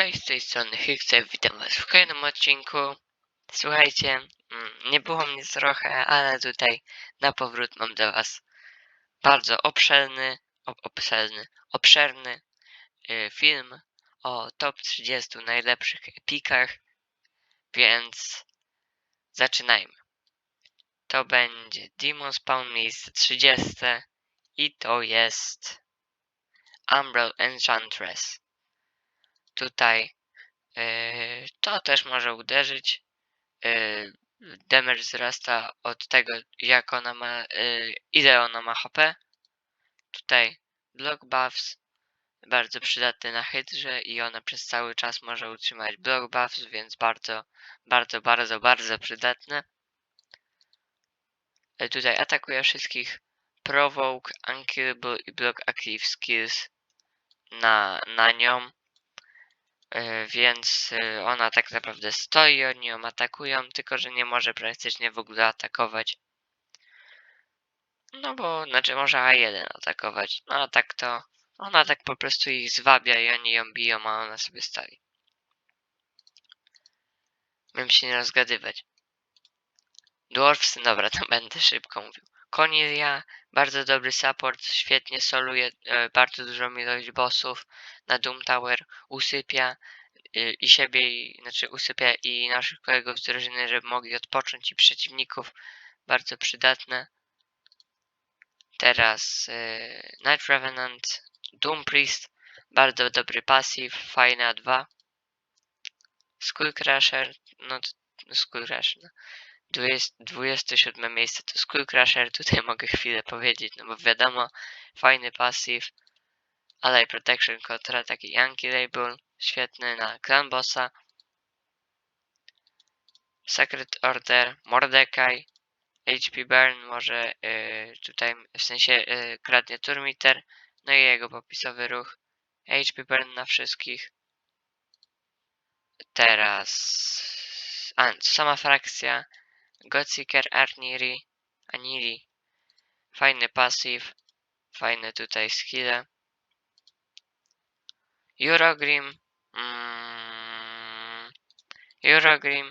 Cześć, z tej strony Hykce, witam was w kolejnym odcinku. Słuchajcie, mm, nie było mnie trochę, ale tutaj na powrót mam dla was bardzo obszerny, ob- obszerny, obszerny y, film o top 30 najlepszych epikach, więc zaczynajmy. To będzie Demon Spawn miejsce 30 i to jest Umbral Enchantress. Tutaj Yy, to też może uderzyć. Yy, damage wzrasta od tego, jak ona ma, yy, ile ona ma HP. Tutaj block buffs, bardzo przydatny na hydrze i ona przez cały czas może utrzymać block buffs, więc bardzo, bardzo, bardzo, bardzo przydatne. Tutaj atakuje wszystkich. Provoke, Unkillable i Block Active Skills na, na nią. E, więc e, ona tak naprawdę stoi, oni ją atakują, tylko że nie może praktycznie w ogóle atakować. No bo, znaczy może A1 atakować, no a tak to ona tak po prostu ich zwabia i oni ją biją, a ona sobie stoi. Miałem się nie rozgadywać. Dwarfs, dobra, to będę szybko mówił. Cornelia, bardzo dobry support, świetnie soluje e, bardzo dużą ilość bossów na Doom Tower, usypia y, i siebie, i, znaczy usypia i naszych kolegów z drużyny, żeby mogli odpocząć i przeciwników, bardzo przydatne. Teraz y, Night Revenant, Doom Priest, bardzo dobry passive, fajna 2. Skull Crusher, no to no. 20, 27 miejsce to Skull Crusher, tutaj mogę chwilę powiedzieć, no bo wiadomo, fajny passive, Ally Protection kontra taki Yankee Label, świetny na Clan Bossa, Secret Order, Mordecai, HP Burn może yy, tutaj, w sensie yy, kradnie Turmiter, no i jego popisowy ruch, HP Burn na wszystkich. Teraz a, sama frakcja, Godseeker Arniri, Aniri, fajny passive, fajne tutaj skille. Eurogrim, mm, Eurogrim,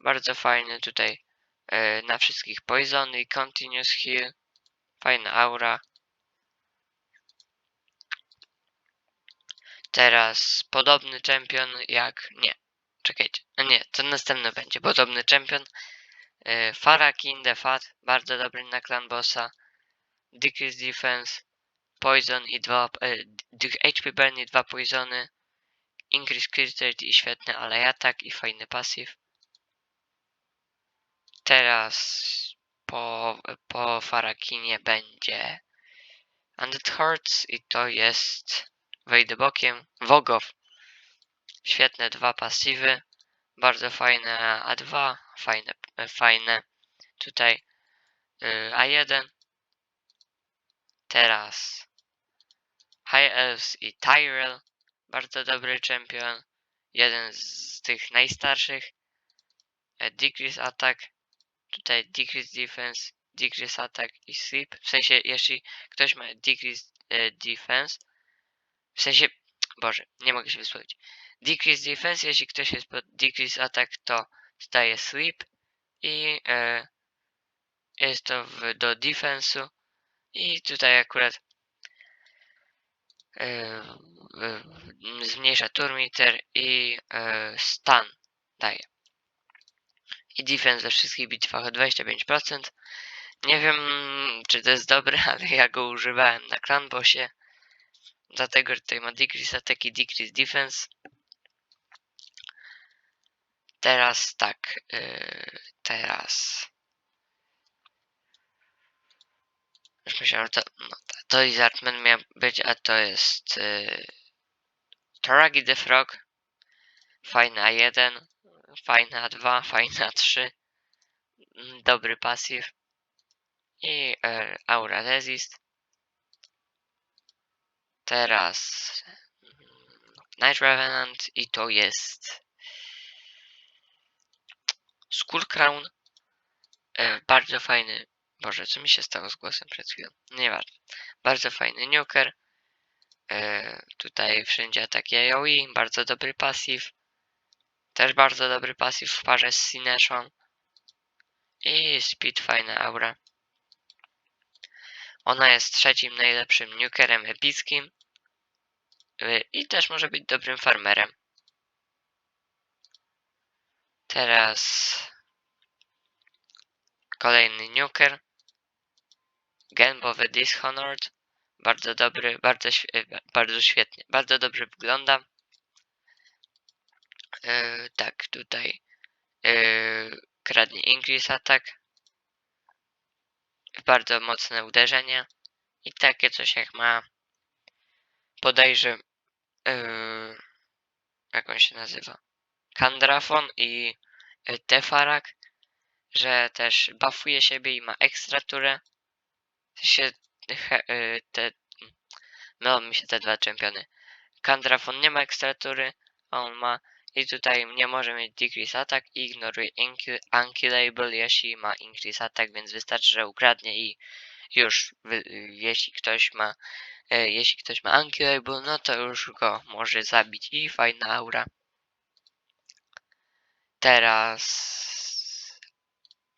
bardzo fajny tutaj e, na wszystkich poisony i continuous heal, fajna aura. Teraz podobny champion jak, nie, czekajcie, a nie, to następny będzie, podobny champion. E, Farakin the Fat, bardzo dobry na clan bossa. Decrease defense, poison i dwa, e, HP burn i dwa poisony. Increase crit i świetny ale atak i fajny passive. Teraz po, po Farakinie będzie Undead Hordes i to jest wejdę bokiem Wogow. Świetne dwa pasywy, bardzo fajne A2, fajne, fajne tutaj y, A1. Teraz High Elves i Tyrell, bardzo dobry champion, jeden z tych najstarszych. E, Decrease attack, tutaj decrease defense, decrease attack i sleep. W sensie, jeśli ktoś ma decrease e, defense, w sensie, Boże, nie mogę się wysłowić. Decrease defense, jeśli ktoś jest pod decrease attack, to staje sleep i e, jest to w, do defensu i tutaj akurat e, zmniejsza turmiter i e, stun daje. I defense we wszystkich bitwach o 25%. Nie wiem, czy to jest dobre, ale ja go używałem na clan bossie. Dlatego że tutaj ma decrease attack i decrease defense. Teraz tak, yy, teraz. Już myślałem, że to, no, to i Zartman miał być, a to jest yy, Toragi the Frog. Fajna A1, fajna A2, fajna A3. mm, Dobry passive. I yy, Aura Resist. Teraz mm, Night Revenant i to jest Skull Crown. E, bardzo fajny. Boże, co mi się stało z głosem przed chwilą? Nieważne. Bardzo fajny nuker. E, tutaj wszędzie ataki AoE, bardzo dobry pasyw. Też bardzo dobry pasyw w parze z Sineshą. I Speed fajna aura. Ona jest trzecim najlepszym nukerem epickim. Y, I też może być dobrym farmerem. Teraz kolejny nuker. Genbowy Dishonored. Bardzo dobry, bardzo, e, bardzo świetnie, bardzo dobrze wygląda. E, tak, tutaj e, kradnie increase attack. Bardzo mocne uderzenie. I takie coś jak ma podejrzę e, jak on się nazywa? Kandrafon i Tefarak, że też buffuje siebie i ma ekstra turę. He, e, te, mylą mi się te dwa czempiony. Kandrafon nie ma ekstra tury, a on ma i tutaj nie może mieć decrease attack i ignoruje unkill- unkillable jeśli ma increase attack, więc wystarczy, że ukradnie i już jeśli ktoś ma e, jeśli ktoś ma unkillable, no to już go może zabić i fajna aura. Teraz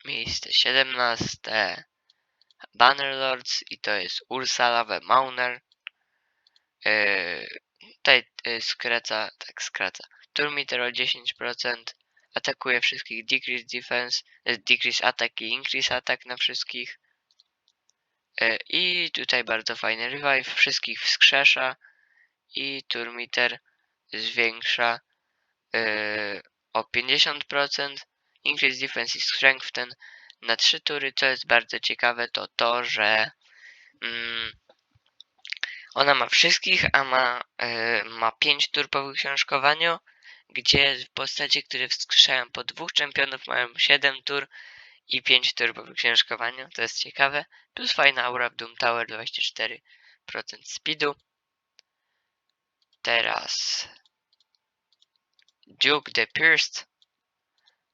miejsce 17 Bannerlords i to jest Ursula the Mauner. Yy, tutaj yy, skraca, tak skraca. Turmiter o 10%. Atakuje wszystkich decrease defense, yy, decrease attack i increase attack na wszystkich. Yy, I tutaj bardzo fajny revive, wszystkich wskrzesza. I Turmiter zwiększa yy, o 50%. Increase defense strength ten na 3 tury. Co jest bardzo ciekawe to to, że mm, ona ma wszystkich, a ma, e, ma 5 tur po wyksiążkowaniu, gdzie postacie, które wskrzeszają po dwóch czempionów mają 7 tur i 5 tur po wyksiążkowaniu. To jest ciekawe. Plus fajna aura w Doom Tower 24% speedu. Teraz Duke the Pierced.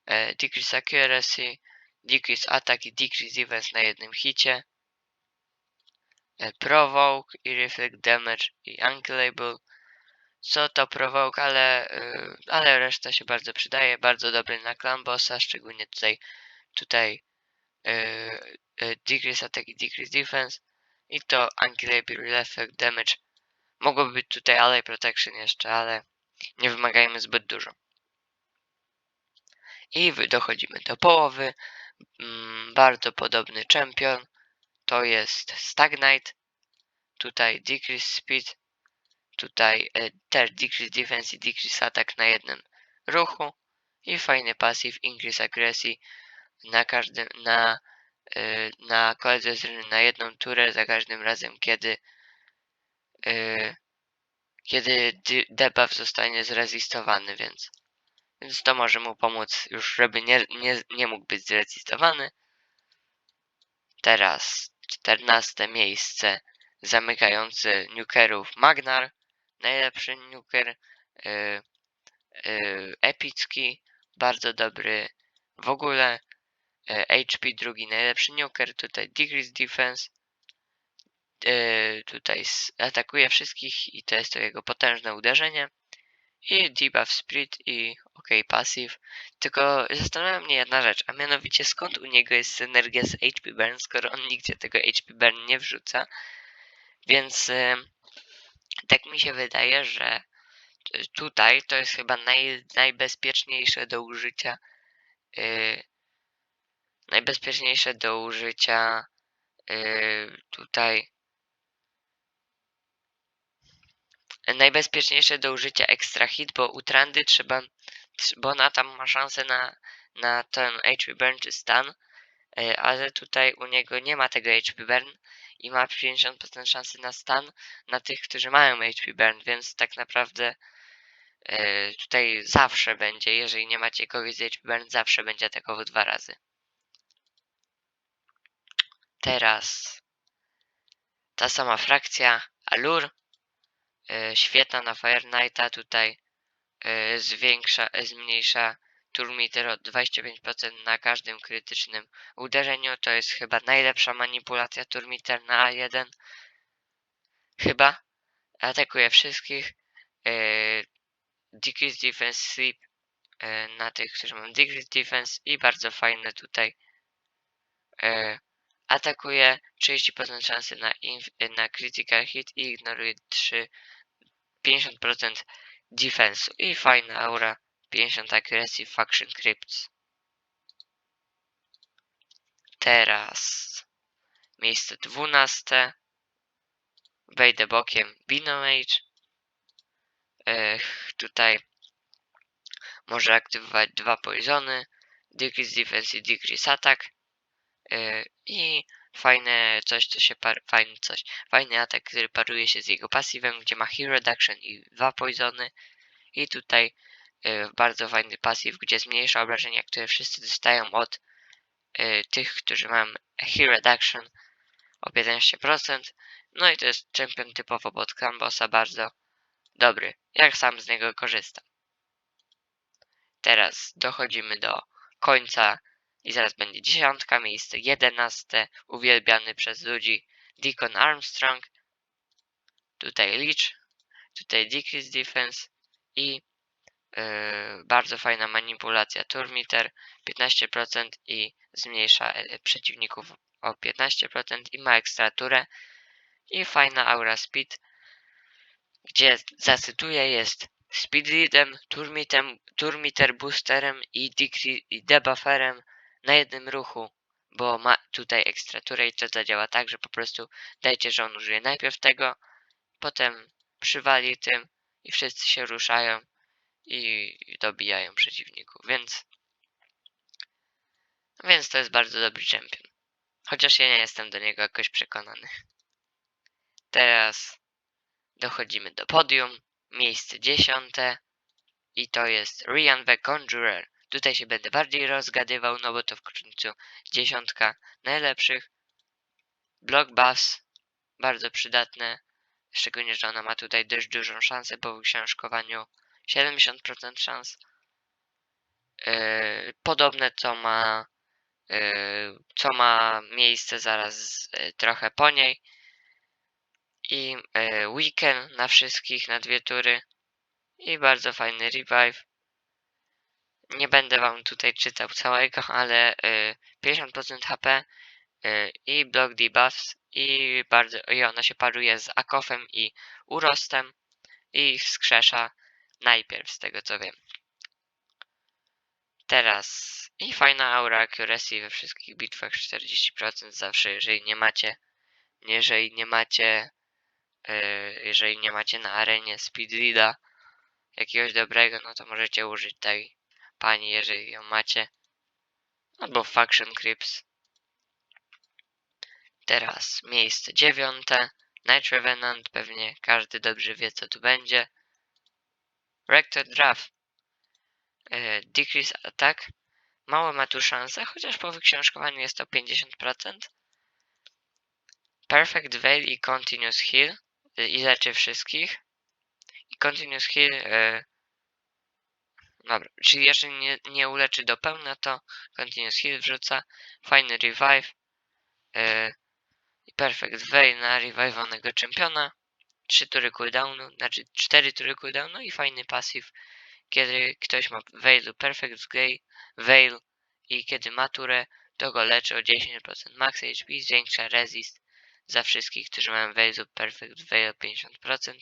E, decrease accuracy, decrease attack i decrease defense na jednym hicie. E, provoke i reflect damage i unkillable. Co to provoke, ale, y, ale reszta się bardzo przydaje. Bardzo dobry na clan bossa, szczególnie tutaj tutaj decrease attack i decrease defense. I to unkillable reflect damage. Mogłoby być tutaj ally protection jeszcze, ale nie wymagajmy zbyt dużo. I dochodzimy do połowy. Mm, bardzo podobny champion. To jest Stagnite. Tutaj decrease speed. Tutaj e, też decrease defense i decrease attack na jednym ruchu. I fajny passive increase agresji na każdym, na, e, na koledze z na jedną turę za każdym razem, kiedy e, kiedy de- debuff zostanie zrezistowany, więc więc to może mu pomóc już, żeby nie, nie, nie mógł być zrezistowany. Teraz 14 miejsce zamykający nukerów Magnar. Najlepszy nuker yy, yy, epicki, bardzo dobry w ogóle. Yy, HP drugi najlepszy nuker, tutaj decrease defense. Yy, tutaj atakuje wszystkich i to jest to jego potężne uderzenie. I debuff spirit i ok passive. Tylko zastanawia mnie jedna rzecz, a mianowicie skąd u niego jest synergia z HP burn, skoro on nigdzie tego HP burn nie wrzuca. Więc y, tak mi się wydaje, że y, tutaj to jest chyba naj, najbezpieczniejsze do użycia. y, najbezpieczniejsze do użycia y, tutaj. Najbezpieczniejsze do użycia extra hit, bo u Trandy trzeba, trz- bo ona tam ma szansę na, na ten HP burn czy stun, y, ale tutaj u niego nie ma tego HP burn i ma 50% szansy na stun na tych, którzy mają HP burn, więc tak naprawdę y, tutaj zawsze będzie, jeżeli nie macie kogoś z HP burn, zawsze będzie atakował dwa razy. Teraz ta sama frakcja Alur, y, świetna na Fire Knighta, tutaj y, zwiększa, y, zmniejsza turmiter o 25% na każdym krytycznym uderzeniu. To jest chyba najlepsza manipulacja turmiter na A1. Chyba. atakuje wszystkich. Decrease defense sleep na tych, którzy mają decrease defense i bardzo fajne tutaj. Atakuje 30% szansy na, na critical hit i ignoruje 3 50% defensu i fajna aura 50 accuracy faction crypts. Teraz miejsce 12. Wejdę bokiem Binomage. Ech, tutaj może aktywować dwa poisony, decrease defense i decrease attack. I fajne coś, co się par, fajny coś, fajny atak, który paruje się z jego pasywem, gdzie ma hero reduction i dwa poisony. I tutaj yy, bardzo fajny pasyw, gdzie zmniejsza obrażenia, które wszyscy dostają od yy, tych, którzy mają hero reduction o 15%. No i to jest champion typowo pod Clambossa, bardzo dobry, jak sam z niego korzystam. Teraz dochodzimy do końca i zaraz będzie dziesiątka, miejsce jedenaste, uwielbiany przez ludzi Deacon Armstrong, tutaj Leech, tutaj Decrease Defense i yy, bardzo fajna manipulacja Turmiter 15% i zmniejsza e, przeciwników o 15% i ma ekstraturę i fajna aura speed, gdzie zacytuję jest speed leadem, turmitem, turmiter boosterem i, i debufferem na jednym ruchu, bo ma tutaj ekstraturę i to zadziała tak, że po prostu dajcie, że on użyje najpierw tego, potem przywali tym i wszyscy się ruszają i dobijają przeciwników, więc więc to jest bardzo dobry champion. Chociaż ja nie jestem do niego jakoś przekonany. Teraz dochodzimy do podium, miejsce dziesiąte i to jest Rian the Conjurer. Tutaj się będę bardziej rozgadywał, no bo to w końcu dziesiątka najlepszych. Block Buffs, bardzo przydatne, szczególnie, że ona ma tutaj dość dużą szansę po wyksiążkowaniu 70% szans. Yy, podobne co ma yy, co ma miejsce zaraz yy, trochę po niej i e, weekend na wszystkich na dwie tury i bardzo fajny revive. Nie będę wam tutaj czytał całego, ale e, 50% HP e, i block debuffs i bardzo i ona się paruje z akofem i urostem i ich wskrzesza najpierw z tego co wiem. Teraz i fajna aura accuracy we wszystkich bitwach 40% zawsze jeżeli nie macie jeżeli nie macie Yy, jeżeli nie macie na arenie speedleada jakiegoś dobrego, no to możecie użyć tej pani, jeżeli ją macie. Albo Faction Crips. Teraz miejsce dziewiąte. Night Revenant, pewnie każdy dobrze wie co tu będzie. Rector Draft. Yy, decrease Attack. Mało ma tu szansę, chociaż po wyksiążkowaniu jest to 50%. Perfect Veil i Continuous Heal i leczy wszystkich. I Continuous Heal. E, dobra, czyli jeżeli nie, nie uleczy do pełna, to Continuous Heal wrzuca. Fajny revive. I Perfect Veil na revive'onego czempiona. 3 tury cooldownu, znaczy 4 tury cooldownu i fajny passive. Kiedy ktoś ma Veilu Perfect Veil, Veil i kiedy ma turę, to go leczy o 10% max HP, zwiększa resist za wszystkich, którzy mają Veil Perfect Veil 50%.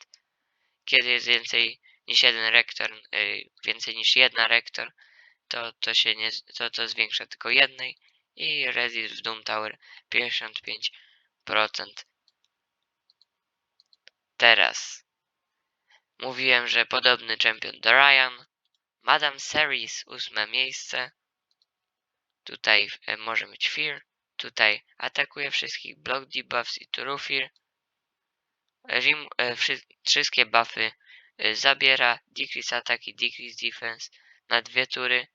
Kiedy jest więcej niż jeden rektor, yy, więcej niż jedna rektor, to to się nie, to, to zwiększa tylko jednej i resist w Doom Tower 55%. Teraz mówiłem, że podobny champion do Ryan. Madame Series, ósme miejsce. Tutaj e, może mieć Fear. Tutaj atakuje wszystkich block debuffs i turufir. Rim, e, wszy, wszystkie buffy zabiera. Decrease attack i decrease defense na dwie tury.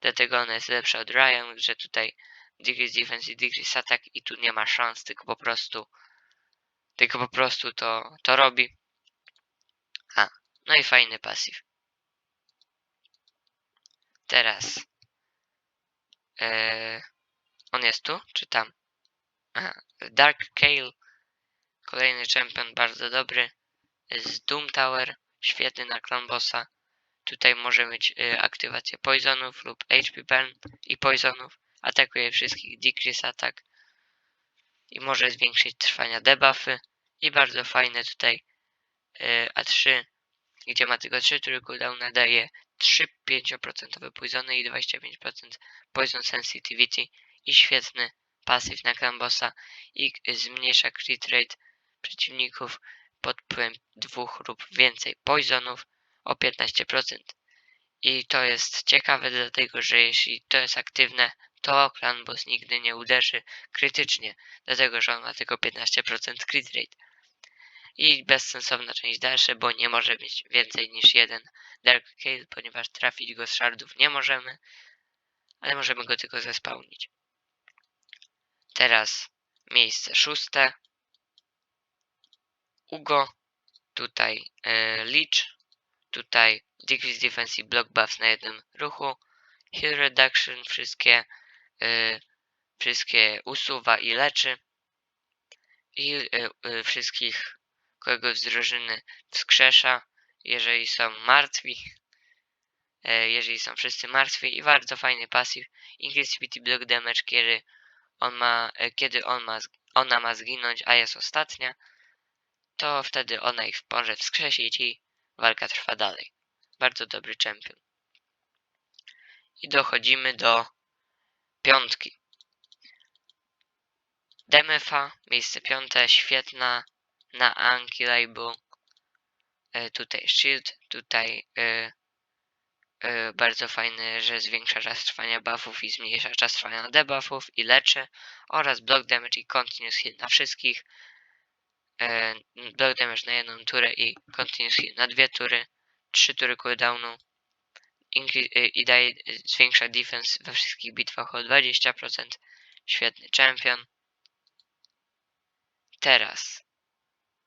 Dlatego ona jest lepsza od Ryan, że tutaj decrease defense i decrease attack i tu nie ma szans, tylko po prostu tylko po prostu to, to robi. A, no i fajny pasyw. Teraz e, on jest tu, czy tam? Aha, Dark Kale. Kolejny champion, bardzo dobry. z Doom Tower, świetny na Clan Bossa. Tutaj może mieć y, aktywację poisonów lub HP burn i poisonów. Atakuje wszystkich, decrease attack i może zwiększyć trwania debuffy. I bardzo fajne tutaj y, A3, gdzie ma tylko 3 tury cooldowna, daje 3 5% poisony i 25% poison sensitivity i świetny pasyw na Clan Bossa i y, zmniejsza crit rate przeciwników pod wpływem dwóch lub więcej poisonów o 15%. I to jest ciekawe dlatego, że jeśli to jest aktywne, to Clan Boss nigdy nie uderzy krytycznie, dlatego że on ma tylko 15% crit rate. I bezsensowna część dalsza, bo nie może mieć więcej niż jeden Dark Scale, ponieważ trafić go z shardów nie możemy, ale możemy go tylko zespałnić. Teraz miejsce szóste. Ugo, tutaj e, Leech, tutaj Decrease Defense i Block Buffs na jednym ruchu, Heal Reduction, wszystkie, e, wszystkie usuwa i leczy. I e, e, wszystkich kolegów z drużyny wskrzesza, jeżeli są martwi, e, jeżeli są wszyscy martwi i bardzo fajny pasyw. Increase Speed Block Damage, kiedy on ma, e, kiedy on ma, ona ma zginąć, a jest ostatnia, to wtedy ona ich może wskrzesić i walka trwa dalej. Bardzo dobry champion. I dochodzimy do piątki. Demefa, miejsce piąte, świetna na Ankylable. E, tutaj shield, tutaj e, e, bardzo fajny, że zwiększa czas trwania buffów i zmniejsza czas trwania debuffów i leczy oraz block damage i continuous hit na wszystkich. E, block damage na jedną turę i continuous na dwie tury, trzy tury cooldownu e, i daje, zwiększa defense we wszystkich bitwach o 20%. Świetny champion. Teraz.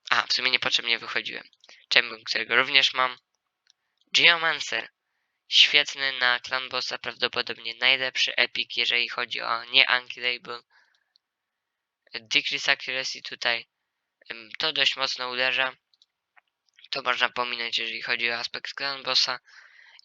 A, w sumie niepotrzebnie wychodziłem. Champion, którego również mam. Geomancer. Świetny na Clan Bossa, prawdopodobnie najlepszy epic, jeżeli chodzi o nie Ankillable. Decrease Accuracy tutaj to dość mocno uderza. To można pominąć, jeżeli chodzi o aspekt Clan Bossa.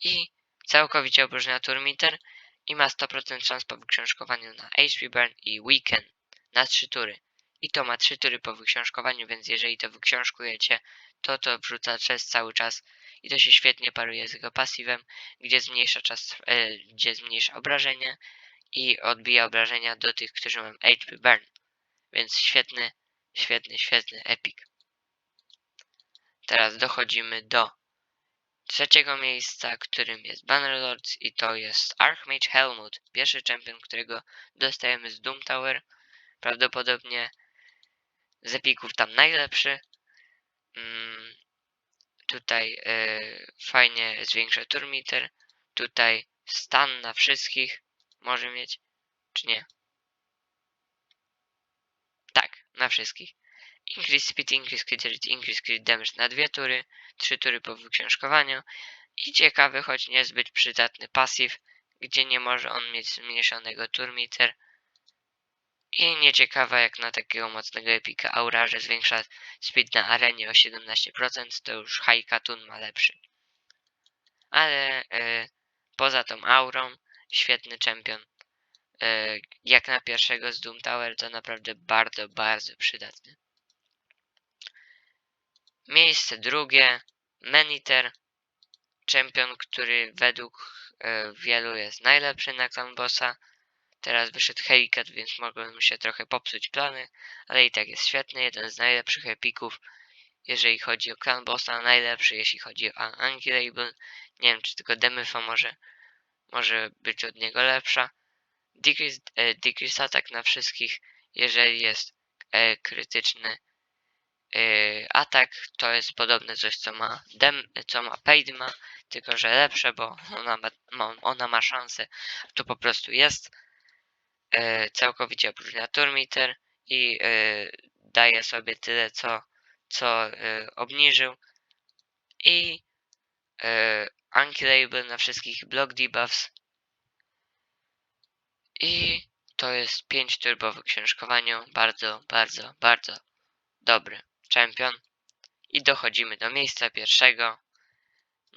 I całkowicie opróżnia Turmiter i ma 100% szans po wyksiążkowaniu na HP Burn i Weekend na 3 tury. I to ma 3 tury po wyksiążkowaniu, więc jeżeli to wyksiążkujecie, to to wrzuca przez cały czas i to się świetnie paruje z jego pasywem, gdzie zmniejsza czas, e, gdzie zmniejsza obrażenia i odbija obrażenia do tych, którzy mają HP Burn. Więc świetny, świetny, świetny epic. Teraz dochodzimy do trzeciego miejsca, którym jest Bannerlords i to jest Archmage Helmut, pierwszy champion, którego dostajemy z Doom Tower. Prawdopodobnie z epików tam najlepszy. Mm, tutaj e, fajnie zwiększa turmiter. Tutaj stan na wszystkich może mieć, czy nie? Tak, na wszystkich. Increase speed, increase crit rate, increase crit damage na dwie tury, trzy tury po wyksiążkowaniu i ciekawy, choć niezbyt przydatny pasyw, gdzie nie może on mieć zmniejszonego turmiter. I nieciekawa jak na takiego mocnego epika aura, że zwiększa speed na arenie o 17%, to już Haikatun ma lepszy. Ale e, poza tą aurą, świetny champion. E, jak na pierwszego z Doom Tower, to naprawdę bardzo, bardzo przydatny. Miejsce drugie, Meniter, champion, który według e, wielu jest najlepszy na Clan Bossa. Teraz wyszedł Helicat, więc mogły mu się trochę popsuć plany, ale i tak jest świetny, jeden z najlepszych epików, jeżeli chodzi o Clan Bossa, najlepszy jeśli chodzi o Ankylable. Nie wiem, czy tylko Demyfa może, może być od niego lepsza. Decrease, e, decrease attack na wszystkich, jeżeli jest e, krytyczny Yy, atak to jest podobne coś, co ma Dem, co ma Paidma, tylko że lepsze, bo ona ma, ona ma szansę. Tu po prostu jest. Yy, całkowicie opróżnia Turmiter i yy, daje sobie tyle, co, co yy, obniżył. I yy, Unkillable na wszystkich block debuffs. I to jest 5 turbo w książkowaniu. Bardzo, bardzo, bardzo dobry champion. I dochodzimy do miejsca pierwszego.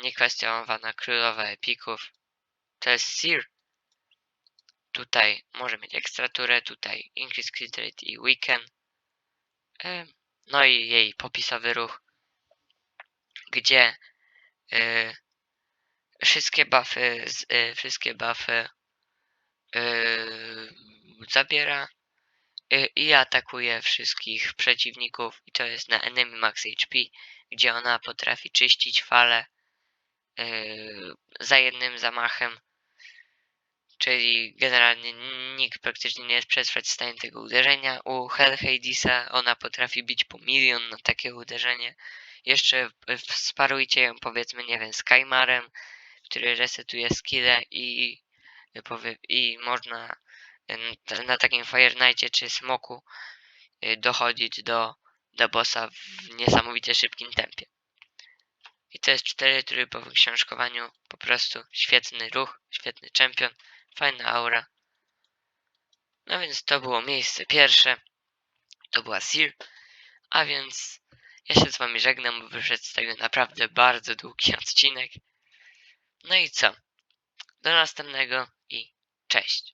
Niekwestionowana królowa epików. To jest Seer. Tutaj może mieć ekstraturę, tutaj Increase Crit Rate i Weaken. Em, No i jej popisowy ruch, gdzie y, wszystkie buffy, y, wszystkie buffy zabiera y, i atakuje wszystkich przeciwników i to jest na Enemy Max HP, gdzie ona potrafi czyścić fale y, za jednym zamachem, czyli generalnie nikt praktycznie nie jest przetrwać w stanie tego uderzenia. U Hell Hadesa ona potrafi bić po milion na takie uderzenie. Jeszcze w- sparujcie ją powiedzmy, nie wiem, z Kaimarem, który resetuje skille i, i można na takim Fire Knightie czy Smoku y, dochodzić do, do bossa w niesamowicie szybkim tempie. I to jest cztery tury po wyksiążkowaniu. Po prostu świetny ruch, świetny czempion, fajna aura. No więc to było miejsce pierwsze. To była Seer. A więc ja się z wami żegnam, bo wyszedł z tego naprawdę bardzo długi odcinek. No i co? Do następnego cześć.